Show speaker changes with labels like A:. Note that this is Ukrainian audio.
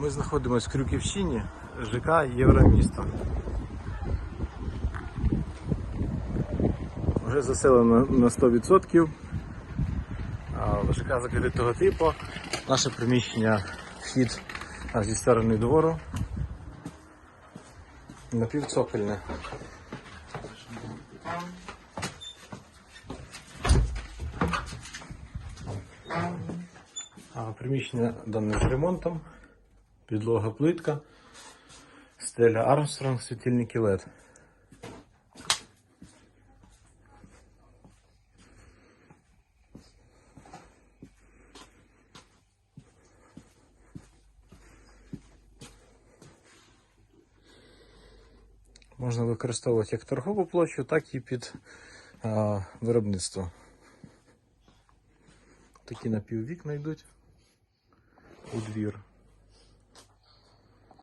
A: Ми знаходимося в Крюківщині, ЖК Євромісто. Вже заселено на 100%. А, ЖК закритого типу. Наше приміщення вхід зі сторони двору. Напівцокольне. Приміщення дане з ремонтом, підлога плитка, стеля Армстронг, світильники LED. Можна використовувати як торгову площу, так і під а, виробництво. Такі напіввікна йдуть у двір.